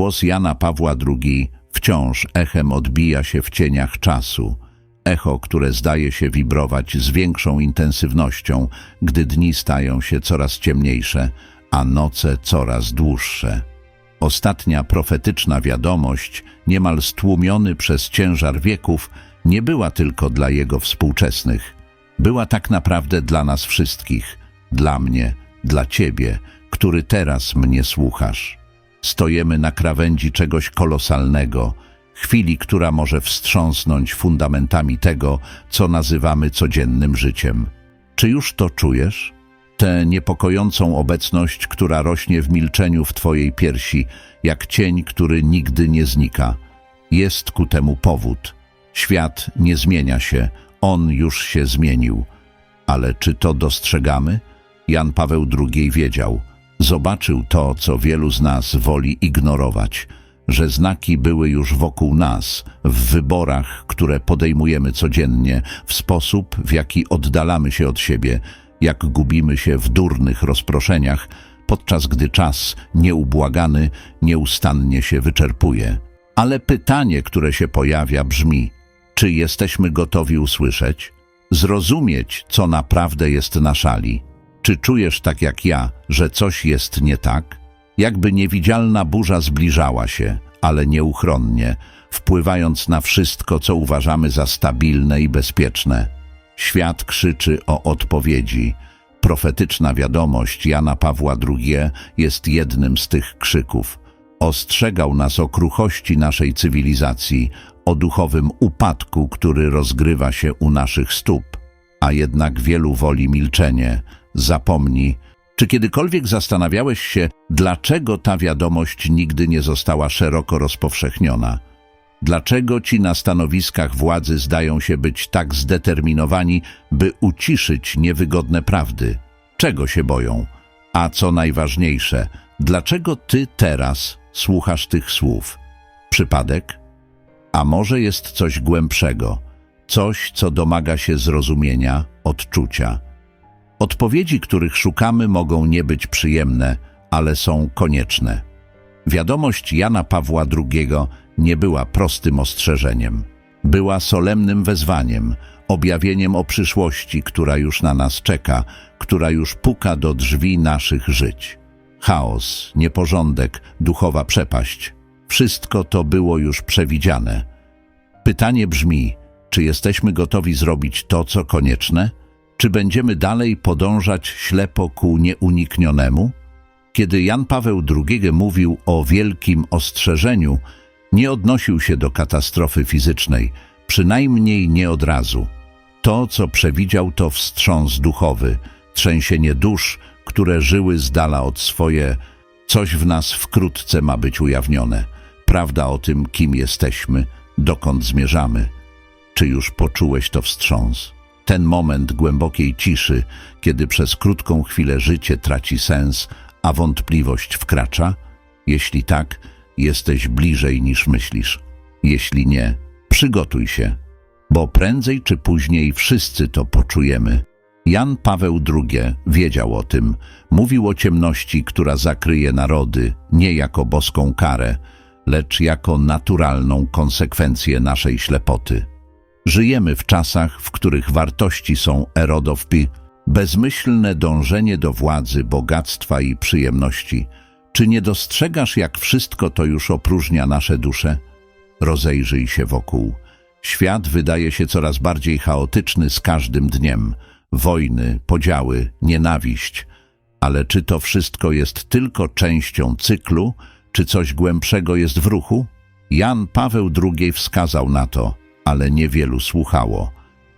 Głos Jana Pawła II wciąż echem odbija się w cieniach czasu. Echo, które zdaje się wibrować z większą intensywnością, gdy dni stają się coraz ciemniejsze, a noce coraz dłuższe. Ostatnia profetyczna wiadomość, niemal stłumiony przez ciężar wieków, nie była tylko dla jego współczesnych. Była tak naprawdę dla nas wszystkich, dla mnie, dla ciebie, który teraz mnie słuchasz. Stoimy na krawędzi czegoś kolosalnego, chwili, która może wstrząsnąć fundamentami tego, co nazywamy codziennym życiem. Czy już to czujesz? Tę niepokojącą obecność, która rośnie w milczeniu w twojej piersi, jak cień, który nigdy nie znika. Jest ku temu powód. Świat nie zmienia się, on już się zmienił. Ale czy to dostrzegamy? Jan Paweł II wiedział. Zobaczył to, co wielu z nas woli ignorować, że znaki były już wokół nas, w wyborach, które podejmujemy codziennie, w sposób, w jaki oddalamy się od siebie, jak gubimy się w durnych rozproszeniach, podczas gdy czas, nieubłagany, nieustannie się wyczerpuje. Ale pytanie, które się pojawia, brzmi: czy jesteśmy gotowi usłyszeć, zrozumieć, co naprawdę jest na szali? Czy czujesz tak jak ja, że coś jest nie tak? Jakby niewidzialna burza zbliżała się, ale nieuchronnie, wpływając na wszystko, co uważamy za stabilne i bezpieczne. Świat krzyczy o odpowiedzi. Profetyczna wiadomość Jana Pawła II jest jednym z tych krzyków. Ostrzegał nas o kruchości naszej cywilizacji, o duchowym upadku, który rozgrywa się u naszych stóp. A jednak wielu woli milczenie. Zapomnij, czy kiedykolwiek zastanawiałeś się, dlaczego ta wiadomość nigdy nie została szeroko rozpowszechniona? Dlaczego ci na stanowiskach władzy zdają się być tak zdeterminowani, by uciszyć niewygodne prawdy? Czego się boją? A co najważniejsze, dlaczego ty teraz słuchasz tych słów? Przypadek? A może jest coś głębszego, coś, co domaga się zrozumienia, odczucia? Odpowiedzi, których szukamy, mogą nie być przyjemne, ale są konieczne. Wiadomość Jana Pawła II nie była prostym ostrzeżeniem. Była solemnym wezwaniem, objawieniem o przyszłości, która już na nas czeka, która już puka do drzwi naszych żyć. Chaos, nieporządek, duchowa przepaść wszystko to było już przewidziane. Pytanie brzmi, czy jesteśmy gotowi zrobić to, co konieczne? Czy będziemy dalej podążać ślepo ku nieuniknionemu? Kiedy Jan Paweł II mówił o wielkim ostrzeżeniu, nie odnosił się do katastrofy fizycznej, przynajmniej nie od razu. To, co przewidział, to wstrząs duchowy, trzęsienie dusz, które żyły z dala od swoje, coś w nas wkrótce ma być ujawnione. Prawda o tym, kim jesteśmy, dokąd zmierzamy. Czy już poczułeś to wstrząs? Ten moment głębokiej ciszy, kiedy przez krótką chwilę życie traci sens, a wątpliwość wkracza? Jeśli tak, jesteś bliżej niż myślisz. Jeśli nie, przygotuj się, bo prędzej czy później wszyscy to poczujemy. Jan Paweł II wiedział o tym, mówił o ciemności, która zakryje narody, nie jako boską karę, lecz jako naturalną konsekwencję naszej ślepoty. Żyjemy w czasach, w których wartości są erodowpi, bezmyślne dążenie do władzy, bogactwa i przyjemności. Czy nie dostrzegasz, jak wszystko to już opróżnia nasze dusze? Rozejrzyj się wokół. Świat wydaje się coraz bardziej chaotyczny z każdym dniem. Wojny, podziały, nienawiść. Ale czy to wszystko jest tylko częścią cyklu, czy coś głębszego jest w ruchu? Jan Paweł II wskazał na to, ale niewielu słuchało.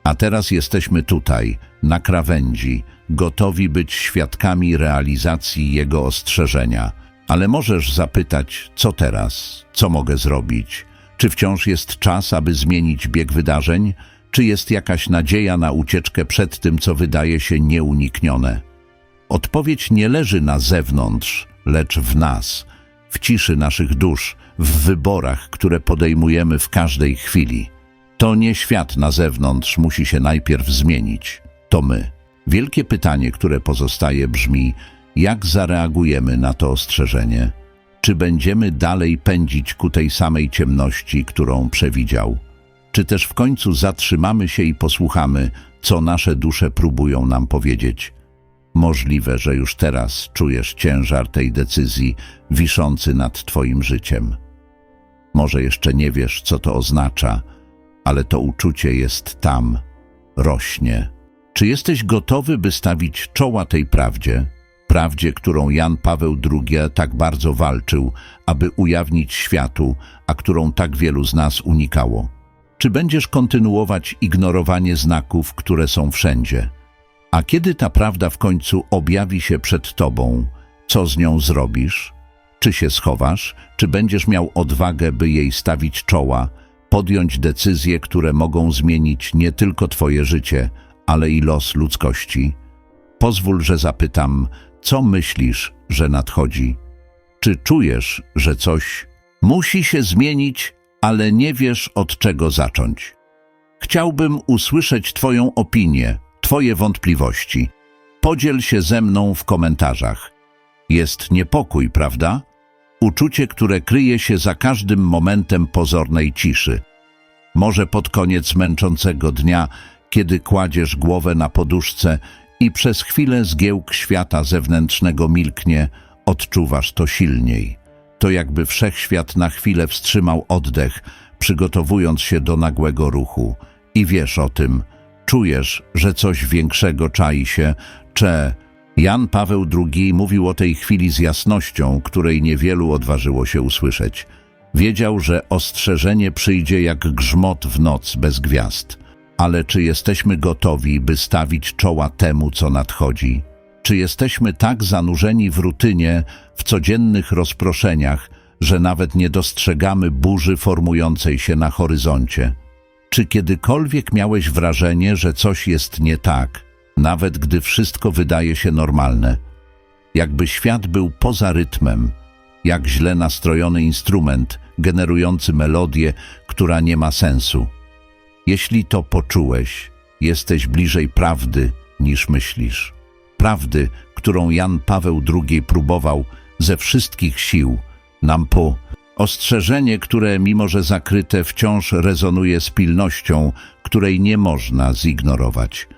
A teraz jesteśmy tutaj, na krawędzi, gotowi być świadkami realizacji jego ostrzeżenia. Ale możesz zapytać, co teraz, co mogę zrobić? Czy wciąż jest czas, aby zmienić bieg wydarzeń? Czy jest jakaś nadzieja na ucieczkę przed tym, co wydaje się nieuniknione? Odpowiedź nie leży na zewnątrz, lecz w nas, w ciszy naszych dusz, w wyborach, które podejmujemy w każdej chwili. To nie świat na zewnątrz musi się najpierw zmienić, to my. Wielkie pytanie, które pozostaje, brzmi: jak zareagujemy na to ostrzeżenie? Czy będziemy dalej pędzić ku tej samej ciemności, którą przewidział? Czy też w końcu zatrzymamy się i posłuchamy, co nasze dusze próbują nam powiedzieć? Możliwe, że już teraz czujesz ciężar tej decyzji wiszący nad Twoim życiem. Może jeszcze nie wiesz, co to oznacza, ale to uczucie jest tam, rośnie. Czy jesteś gotowy, by stawić czoła tej prawdzie? Prawdzie, którą Jan Paweł II tak bardzo walczył, aby ujawnić światu, a którą tak wielu z nas unikało? Czy będziesz kontynuować ignorowanie znaków, które są wszędzie? A kiedy ta prawda w końcu objawi się przed tobą, co z nią zrobisz? Czy się schowasz, czy będziesz miał odwagę, by jej stawić czoła, podjąć decyzje, które mogą zmienić nie tylko twoje życie, ale i los ludzkości? Pozwól, że zapytam, co myślisz, że nadchodzi? Czy czujesz, że coś musi się zmienić, ale nie wiesz od czego zacząć? Chciałbym usłyszeć Twoją opinię, Twoje wątpliwości. Podziel się ze mną w komentarzach. Jest niepokój, prawda? Uczucie, które kryje się za każdym momentem pozornej ciszy. Może pod koniec męczącego dnia, kiedy kładziesz głowę na poduszce i przez chwilę zgiełk świata zewnętrznego milknie, odczuwasz to silniej. To jakby wszechświat na chwilę wstrzymał oddech, przygotowując się do nagłego ruchu. I wiesz o tym, czujesz, że coś większego czai się, cze... Jan Paweł II mówił o tej chwili z jasnością, której niewielu odważyło się usłyszeć. Wiedział, że ostrzeżenie przyjdzie jak grzmot w noc bez gwiazd. Ale czy jesteśmy gotowi, by stawić czoła temu, co nadchodzi? Czy jesteśmy tak zanurzeni w rutynie, w codziennych rozproszeniach, że nawet nie dostrzegamy burzy formującej się na horyzoncie? Czy kiedykolwiek miałeś wrażenie, że coś jest nie tak, nawet gdy wszystko wydaje się normalne? Jakby świat był poza rytmem, jak źle nastrojony instrument generujący melodię, która nie ma sensu. Jeśli to poczułeś, jesteś bliżej prawdy niż myślisz. Prawdy, którą Jan Paweł II próbował ze wszystkich sił nam po ostrzeżenie, które mimo że zakryte wciąż rezonuje z pilnością, której nie można zignorować.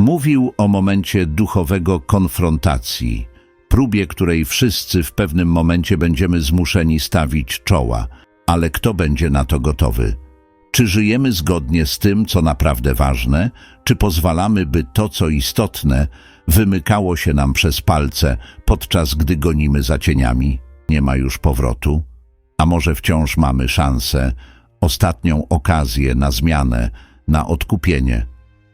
Mówił o momencie duchowego konfrontacji, próbie której wszyscy w pewnym momencie będziemy zmuszeni stawić czoła, ale kto będzie na to gotowy? Czy żyjemy zgodnie z tym, co naprawdę ważne, czy pozwalamy, by to, co istotne, wymykało się nam przez palce, podczas gdy gonimy za cieniami? Nie ma już powrotu? A może wciąż mamy szansę, ostatnią okazję na zmianę, na odkupienie?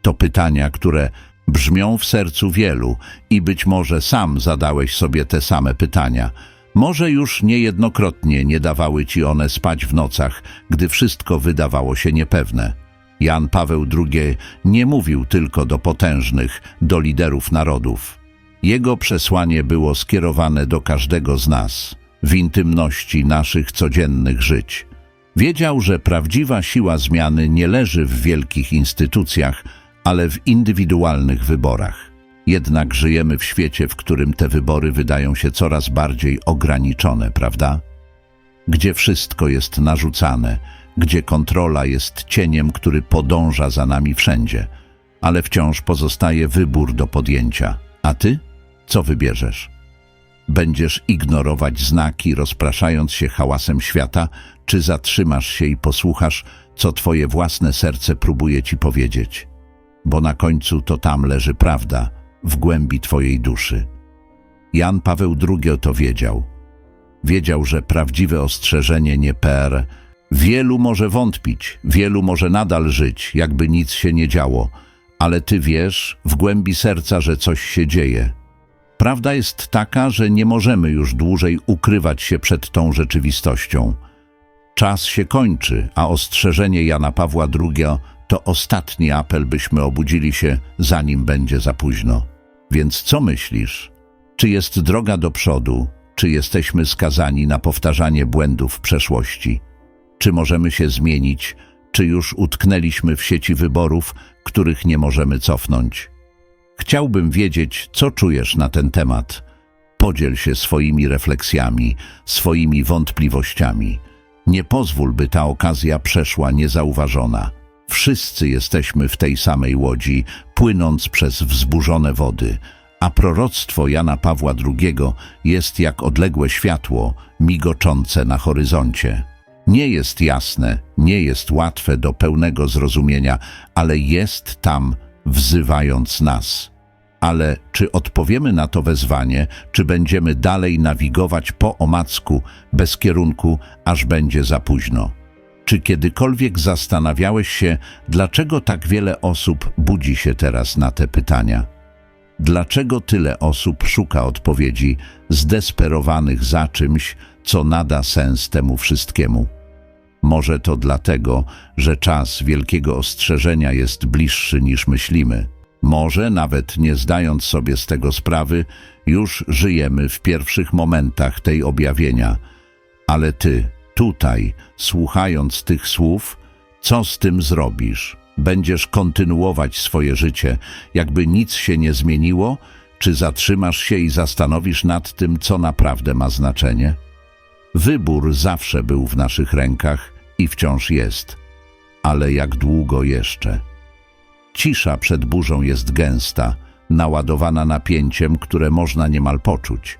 To pytania, które brzmią w sercu wielu i być może sam zadałeś sobie te same pytania – może już niejednokrotnie nie dawały ci one spać w nocach, gdy wszystko wydawało się niepewne. Jan Paweł II nie mówił tylko do potężnych, do liderów narodów. Jego przesłanie było skierowane do każdego z nas, w intymności naszych codziennych żyć. Wiedział, że prawdziwa siła zmiany nie leży w wielkich instytucjach, ale w indywidualnych wyborach. Jednak żyjemy w świecie, w którym te wybory wydają się coraz bardziej ograniczone, prawda? Gdzie wszystko jest narzucane, gdzie kontrola jest cieniem, który podąża za nami wszędzie, ale wciąż pozostaje wybór do podjęcia. A ty? Co wybierzesz? Będziesz ignorować znaki, rozpraszając się hałasem świata, czy zatrzymasz się i posłuchasz, co twoje własne serce próbuje ci powiedzieć? Bo na końcu to tam leży prawda – w głębi Twojej duszy. Jan Paweł II to wiedział. Wiedział, że prawdziwe ostrzeżenie nie per. Wielu może wątpić, wielu może nadal żyć, jakby nic się nie działo, ale Ty wiesz w głębi serca, że coś się dzieje. Prawda jest taka, że nie możemy już dłużej ukrywać się przed tą rzeczywistością. Czas się kończy, a ostrzeżenie Jana Pawła II to ostatni apel, byśmy obudzili się, zanim będzie za późno. Więc co myślisz? Czy jest droga do przodu, czy jesteśmy skazani na powtarzanie błędów przeszłości? Czy możemy się zmienić, czy już utknęliśmy w sieci wyborów, których nie możemy cofnąć? Chciałbym wiedzieć, co czujesz na ten temat. Podziel się swoimi refleksjami, swoimi wątpliwościami. Nie pozwól, by ta okazja przeszła niezauważona. Wszyscy jesteśmy w tej samej łodzi, płynąc przez wzburzone wody, a proroctwo Jana Pawła II jest jak odległe światło, migoczące na horyzoncie. Nie jest jasne, nie jest łatwe do pełnego zrozumienia, ale jest tam, wzywając nas. Ale czy odpowiemy na to wezwanie, czy będziemy dalej nawigować po omacku, bez kierunku, aż będzie za późno? Czy kiedykolwiek zastanawiałeś się, dlaczego tak wiele osób budzi się teraz na te pytania? Dlaczego tyle osób szuka odpowiedzi, zdesperowanych za czymś, co nada sens temu wszystkiemu? Może to dlatego, że czas wielkiego ostrzeżenia jest bliższy niż myślimy. Może, nawet nie zdając sobie z tego sprawy, już żyjemy w pierwszych momentach tej objawienia. Ale ty, tutaj, słuchając tych słów, co z tym zrobisz? Będziesz kontynuować swoje życie, jakby nic się nie zmieniło, czy zatrzymasz się i zastanowisz nad tym, co naprawdę ma znaczenie? Wybór zawsze był w naszych rękach i wciąż jest. Ale jak długo jeszcze? Cisza przed burzą jest gęsta, naładowana napięciem, które można niemal poczuć.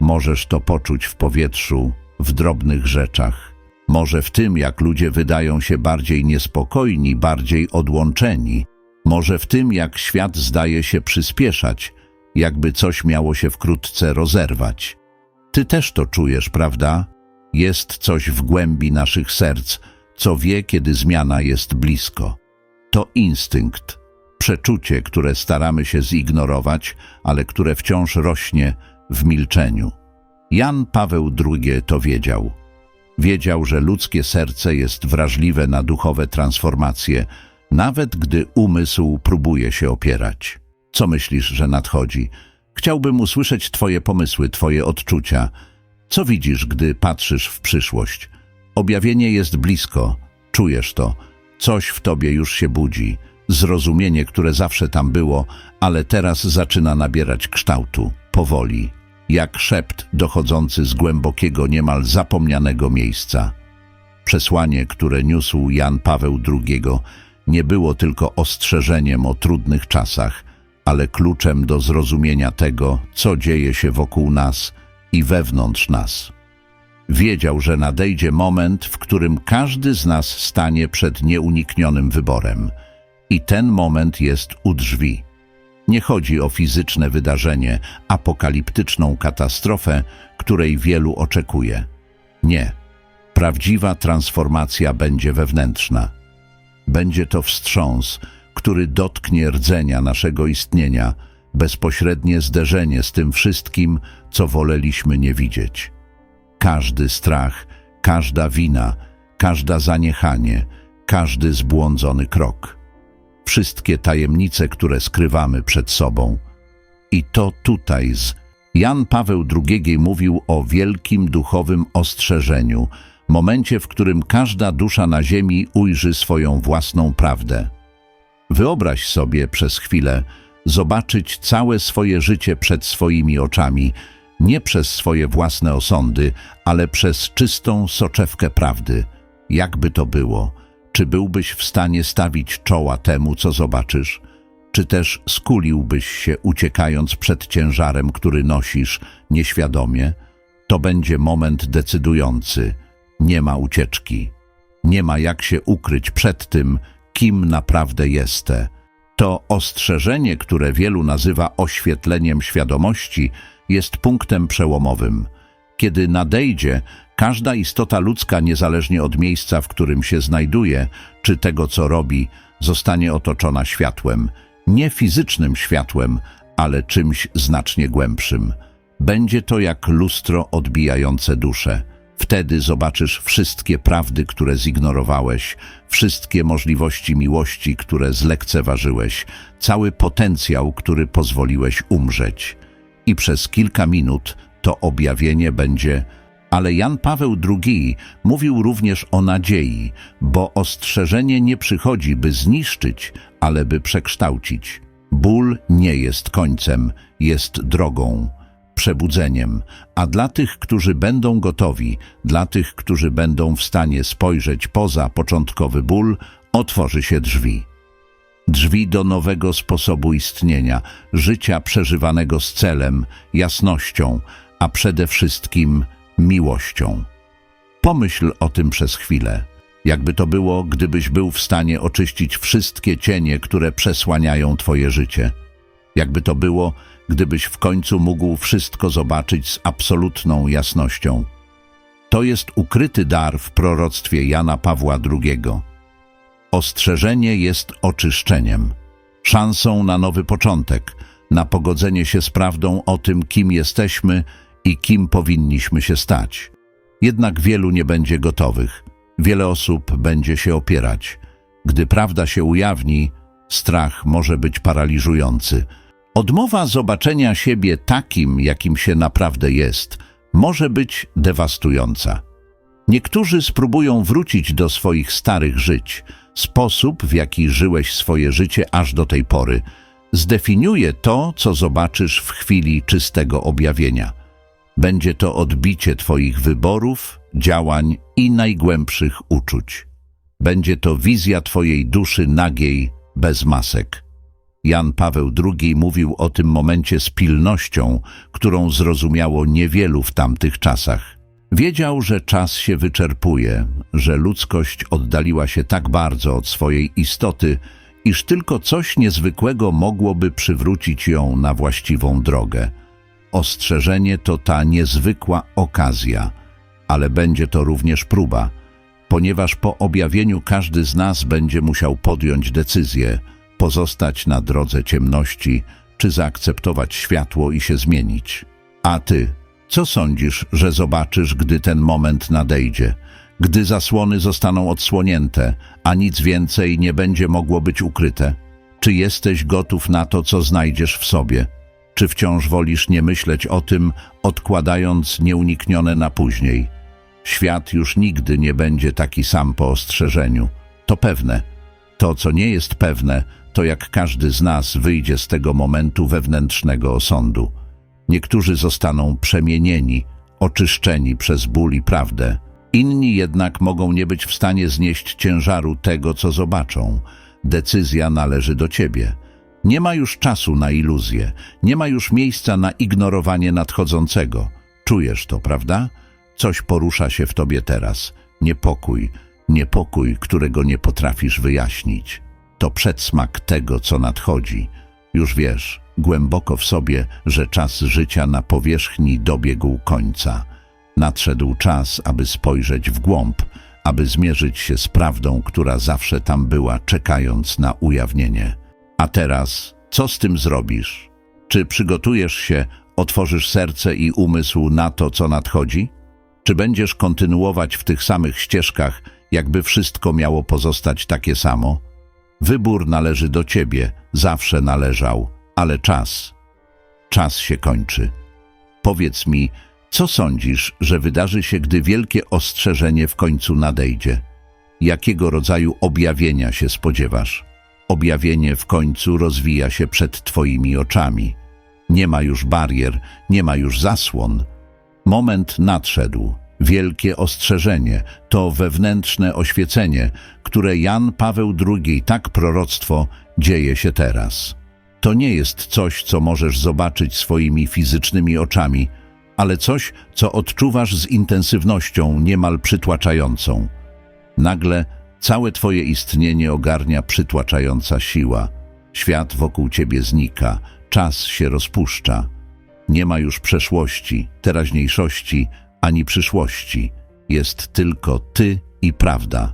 Możesz to poczuć w powietrzu, w drobnych rzeczach. Może w tym, jak ludzie wydają się bardziej niespokojni, bardziej odłączeni. Może w tym, jak świat zdaje się przyspieszać, jakby coś miało się wkrótce rozerwać. Ty też to czujesz, prawda? Jest coś w głębi naszych serc, co wie, kiedy zmiana jest blisko. To instynkt, przeczucie, które staramy się zignorować, ale które wciąż rośnie w milczeniu. Jan Paweł II to wiedział. Wiedział, że ludzkie serce jest wrażliwe na duchowe transformacje, nawet gdy umysł próbuje się opierać. Co myślisz, że nadchodzi? Chciałbym usłyszeć Twoje pomysły, Twoje odczucia. Co widzisz, gdy patrzysz w przyszłość? Objawienie jest blisko, czujesz to. Coś w Tobie już się budzi. Zrozumienie, które zawsze tam było, ale teraz zaczyna nabierać kształtu, powoli jak szept dochodzący z głębokiego, niemal zapomnianego miejsca. Przesłanie, które niósł Jan Paweł II, nie było tylko ostrzeżeniem o trudnych czasach, ale kluczem do zrozumienia tego, co dzieje się wokół nas i wewnątrz nas. Wiedział, że nadejdzie moment, w którym każdy z nas stanie przed nieuniknionym wyborem. I ten moment jest u drzwi. Nie chodzi o fizyczne wydarzenie, apokaliptyczną katastrofę, której wielu oczekuje. Nie. Prawdziwa transformacja będzie wewnętrzna. Będzie to wstrząs, który dotknie rdzenia naszego istnienia, bezpośrednie zderzenie z tym wszystkim, co woleliśmy nie widzieć. Każdy strach, każda wina, każda zaniechanie, każdy zbłądzony krok – wszystkie tajemnice, które skrywamy przed sobą. I to tutaj z Jan Paweł II mówił o wielkim duchowym ostrzeżeniu, momencie, w którym każda dusza na ziemi ujrzy swoją własną prawdę. Wyobraź sobie przez chwilę zobaczyć całe swoje życie przed swoimi oczami, nie przez swoje własne osądy, ale przez czystą soczewkę prawdy. Jakby to było – czy byłbyś w stanie stawić czoła temu, co zobaczysz? Czy też skuliłbyś się, uciekając przed ciężarem, który nosisz nieświadomie? To będzie moment decydujący. Nie ma ucieczki. Nie ma jak się ukryć przed tym, kim naprawdę jestem. To ostrzeżenie, które wielu nazywa oświetleniem świadomości, jest punktem przełomowym. Kiedy nadejdzie, Każda istota ludzka, niezależnie od miejsca, w którym się znajduje, czy tego, co robi, zostanie otoczona światłem. Nie fizycznym światłem, ale czymś znacznie głębszym. Będzie to jak lustro odbijające duszę. Wtedy zobaczysz wszystkie prawdy, które zignorowałeś, wszystkie możliwości miłości, które zlekceważyłeś, cały potencjał, który pozwoliłeś umrzeć. I przez kilka minut to objawienie będzie ale Jan Paweł II mówił również o nadziei, bo ostrzeżenie nie przychodzi, by zniszczyć, ale by przekształcić. Ból nie jest końcem, jest drogą. przebudzeniem, a dla tych, którzy będą gotowi, dla tych, którzy będą w stanie spojrzeć poza początkowy ból, otworzy się drzwi. Drzwi do nowego sposobu istnienia, życia przeżywanego z celem, jasnością, a przede wszystkim miłością. Pomyśl o tym przez chwilę. Jakby to było, gdybyś był w stanie oczyścić wszystkie cienie, które przesłaniają twoje życie. Jakby to było, gdybyś w końcu mógł wszystko zobaczyć z absolutną jasnością. To jest ukryty dar w proroctwie Jana Pawła II. Ostrzeżenie jest oczyszczeniem, szansą na nowy początek, na pogodzenie się z prawdą o tym, kim jesteśmy i kim powinniśmy się stać. Jednak wielu nie będzie gotowych. Wiele osób będzie się opierać. Gdy prawda się ujawni, strach może być paraliżujący. Odmowa zobaczenia siebie takim, jakim się naprawdę jest, może być dewastująca. Niektórzy spróbują wrócić do swoich starych żyć. Sposób, w jaki żyłeś swoje życie aż do tej pory, zdefiniuje to, co zobaczysz w chwili czystego objawienia. Będzie to odbicie Twoich wyborów, działań i najgłębszych uczuć. Będzie to wizja Twojej duszy nagiej, bez masek. Jan Paweł II mówił o tym momencie z pilnością, którą zrozumiało niewielu w tamtych czasach. Wiedział, że czas się wyczerpuje, że ludzkość oddaliła się tak bardzo od swojej istoty, iż tylko coś niezwykłego mogłoby przywrócić ją na właściwą drogę. Ostrzeżenie to ta niezwykła okazja, ale będzie to również próba, ponieważ po objawieniu każdy z nas będzie musiał podjąć decyzję, pozostać na drodze ciemności, czy zaakceptować światło i się zmienić. A ty, co sądzisz, że zobaczysz, gdy ten moment nadejdzie? Gdy zasłony zostaną odsłonięte, a nic więcej nie będzie mogło być ukryte? Czy jesteś gotów na to, co znajdziesz w sobie? Czy wciąż wolisz nie myśleć o tym, odkładając nieuniknione na później? Świat już nigdy nie będzie taki sam po ostrzeżeniu. To pewne. To, co nie jest pewne, to jak każdy z nas wyjdzie z tego momentu wewnętrznego osądu. Niektórzy zostaną przemienieni, oczyszczeni przez ból i prawdę. Inni jednak mogą nie być w stanie znieść ciężaru tego, co zobaczą. Decyzja należy do ciebie. Nie ma już czasu na iluzję, nie ma już miejsca na ignorowanie nadchodzącego. Czujesz to, prawda? Coś porusza się w tobie teraz. Niepokój, niepokój, którego nie potrafisz wyjaśnić. To przedsmak tego, co nadchodzi. Już wiesz, głęboko w sobie, że czas życia na powierzchni dobiegł końca. Nadszedł czas, aby spojrzeć w głąb, aby zmierzyć się z prawdą, która zawsze tam była, czekając na ujawnienie. A teraz, co z tym zrobisz? Czy przygotujesz się, otworzysz serce i umysł na to, co nadchodzi? Czy będziesz kontynuować w tych samych ścieżkach, jakby wszystko miało pozostać takie samo? Wybór należy do ciebie, zawsze należał, ale czas, czas się kończy. Powiedz mi, co sądzisz, że wydarzy się, gdy wielkie ostrzeżenie w końcu nadejdzie? Jakiego rodzaju objawienia się spodziewasz? Objawienie w końcu rozwija się przed Twoimi oczami. Nie ma już barier, nie ma już zasłon. Moment nadszedł. Wielkie ostrzeżenie to wewnętrzne oświecenie, które Jan Paweł II tak proroctwo dzieje się teraz. To nie jest coś, co możesz zobaczyć swoimi fizycznymi oczami, ale coś, co odczuwasz z intensywnością niemal przytłaczającą. Nagle całe Twoje istnienie ogarnia przytłaczająca siła. Świat wokół Ciebie znika, czas się rozpuszcza. Nie ma już przeszłości, teraźniejszości, ani przyszłości. Jest tylko Ty i prawda.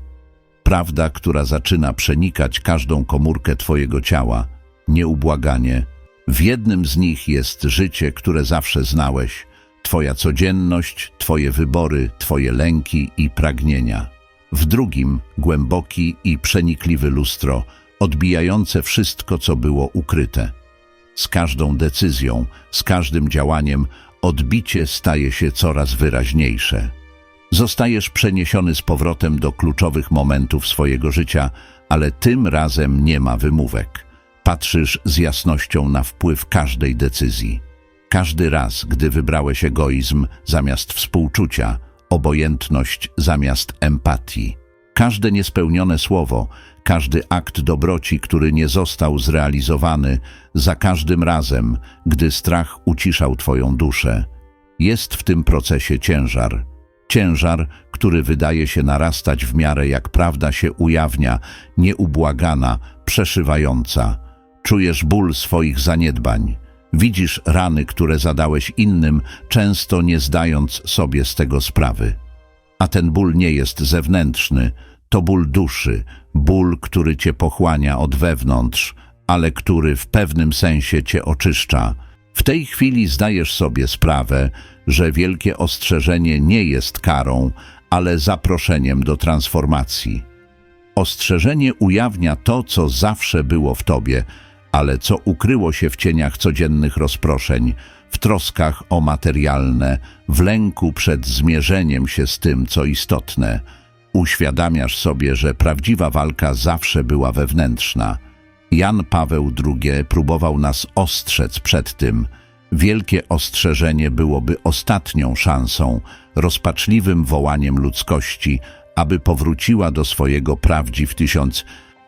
Prawda, która zaczyna przenikać każdą komórkę Twojego ciała, nieubłaganie. W jednym z nich jest życie, które zawsze znałeś, Twoja codzienność, Twoje wybory, Twoje lęki i pragnienia. W drugim głęboki i przenikliwy lustro, odbijające wszystko, co było ukryte. Z każdą decyzją, z każdym działaniem odbicie staje się coraz wyraźniejsze. Zostajesz przeniesiony z powrotem do kluczowych momentów swojego życia, ale tym razem nie ma wymówek. Patrzysz z jasnością na wpływ każdej decyzji. Każdy raz, gdy wybrałeś egoizm zamiast współczucia, obojętność zamiast empatii. Każde niespełnione słowo, każdy akt dobroci, który nie został zrealizowany, za każdym razem, gdy strach uciszał Twoją duszę. Jest w tym procesie ciężar. Ciężar, który wydaje się narastać w miarę jak prawda się ujawnia, nieubłagana, przeszywająca. Czujesz ból swoich zaniedbań. Widzisz rany, które zadałeś innym, często nie zdając sobie z tego sprawy. A ten ból nie jest zewnętrzny, to ból duszy, ból, który cię pochłania od wewnątrz, ale który w pewnym sensie cię oczyszcza. W tej chwili zdajesz sobie sprawę, że wielkie ostrzeżenie nie jest karą, ale zaproszeniem do transformacji. Ostrzeżenie ujawnia to, co zawsze było w tobie, ale co ukryło się w cieniach codziennych rozproszeń, w troskach o materialne, w lęku przed zmierzeniem się z tym, co istotne. Uświadamiasz sobie, że prawdziwa walka zawsze była wewnętrzna. Jan Paweł II próbował nas ostrzec przed tym. Wielkie ostrzeżenie byłoby ostatnią szansą, rozpaczliwym wołaniem ludzkości, aby powróciła do swojego prawdziw.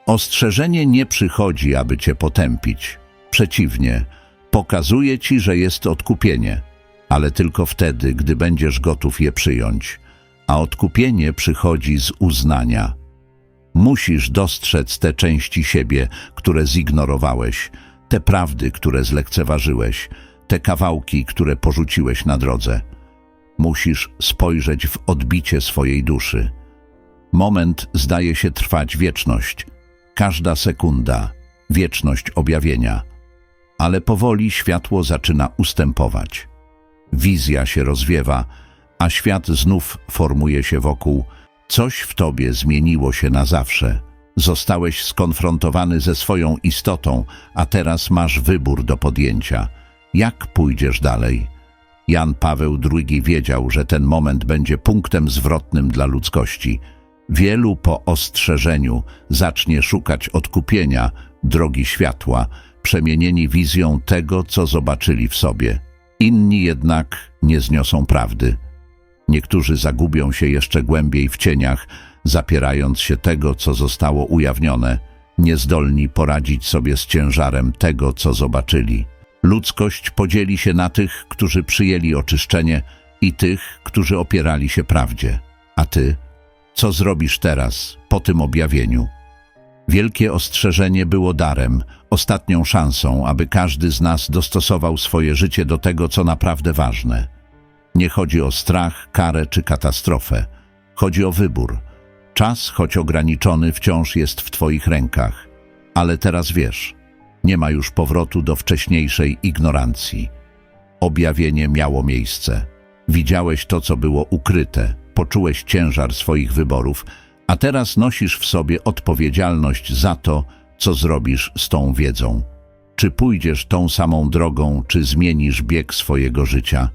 Ostrzeżenie nie przychodzi, aby cię potępić. Przeciwnie, pokazuje ci, że jest odkupienie, ale tylko wtedy, gdy będziesz gotów je przyjąć. A odkupienie przychodzi z uznania. Musisz dostrzec te części siebie, które zignorowałeś, te prawdy, które zlekceważyłeś, te kawałki, które porzuciłeś na drodze. Musisz spojrzeć w odbicie swojej duszy. Moment zdaje się trwać wieczność. Każda sekunda, wieczność objawienia. Ale powoli światło zaczyna ustępować. Wizja się rozwiewa, a świat znów formuje się wokół. Coś w tobie zmieniło się na zawsze. Zostałeś skonfrontowany ze swoją istotą, a teraz masz wybór do podjęcia. Jak pójdziesz dalej? Jan Paweł II wiedział, że ten moment będzie punktem zwrotnym dla ludzkości. Wielu po ostrzeżeniu zacznie szukać odkupienia, drogi światła, przemienieni wizją tego, co zobaczyli w sobie. Inni jednak nie zniosą prawdy. Niektórzy zagubią się jeszcze głębiej w cieniach, zapierając się tego, co zostało ujawnione, niezdolni poradzić sobie z ciężarem tego, co zobaczyli. Ludzkość podzieli się na tych, którzy przyjęli oczyszczenie i tych, którzy opierali się prawdzie. A ty, co zrobisz teraz, po tym objawieniu? Wielkie ostrzeżenie było darem, ostatnią szansą, aby każdy z nas dostosował swoje życie do tego, co naprawdę ważne. Nie chodzi o strach, karę czy katastrofę. Chodzi o wybór. Czas, choć ograniczony, wciąż jest w Twoich rękach. Ale teraz wiesz, nie ma już powrotu do wcześniejszej ignorancji. Objawienie miało miejsce. Widziałeś to, co było ukryte, poczułeś ciężar swoich wyborów, a teraz nosisz w sobie odpowiedzialność za to, co zrobisz z tą wiedzą. Czy pójdziesz tą samą drogą, czy zmienisz bieg swojego życia?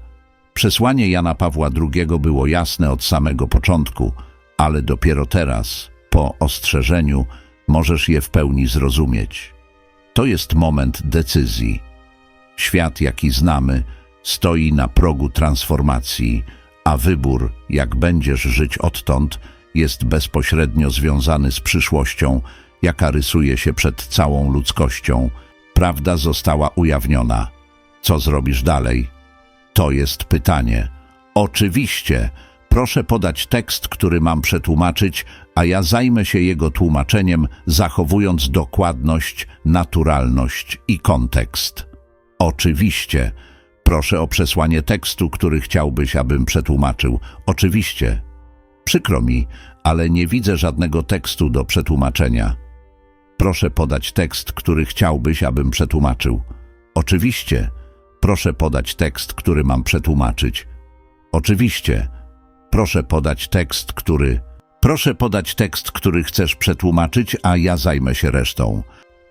Przesłanie Jana Pawła II było jasne od samego początku, ale dopiero teraz, po ostrzeżeniu, możesz je w pełni zrozumieć. To jest moment decyzji. Świat, jaki znamy, stoi na progu transformacji, a wybór, jak będziesz żyć odtąd, jest bezpośrednio związany z przyszłością, jaka rysuje się przed całą ludzkością. Prawda została ujawniona. Co zrobisz dalej? To jest pytanie. Oczywiście, proszę podać tekst, który mam przetłumaczyć, a ja zajmę się jego tłumaczeniem, zachowując dokładność, naturalność i kontekst. Oczywiście, proszę o przesłanie tekstu, który chciałbyś, abym przetłumaczył. Oczywiście. Przykro mi, ale nie widzę żadnego tekstu do przetłumaczenia. Proszę podać tekst, który chciałbyś, abym przetłumaczył. Oczywiście. Proszę podać tekst, który mam przetłumaczyć. Oczywiście. Proszę podać tekst, który... Proszę podać tekst, który chcesz przetłumaczyć, a ja zajmę się resztą.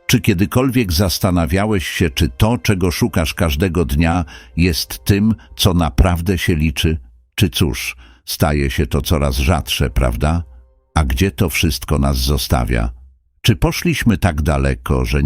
Czy kiedykolwiek zastanawiałeś się, czy to, czego szukasz każdego dnia, jest tym, co naprawdę się liczy? Czy cóż, staje się to coraz rzadsze, prawda? A gdzie to wszystko nas zostawia? Czy poszliśmy tak daleko, że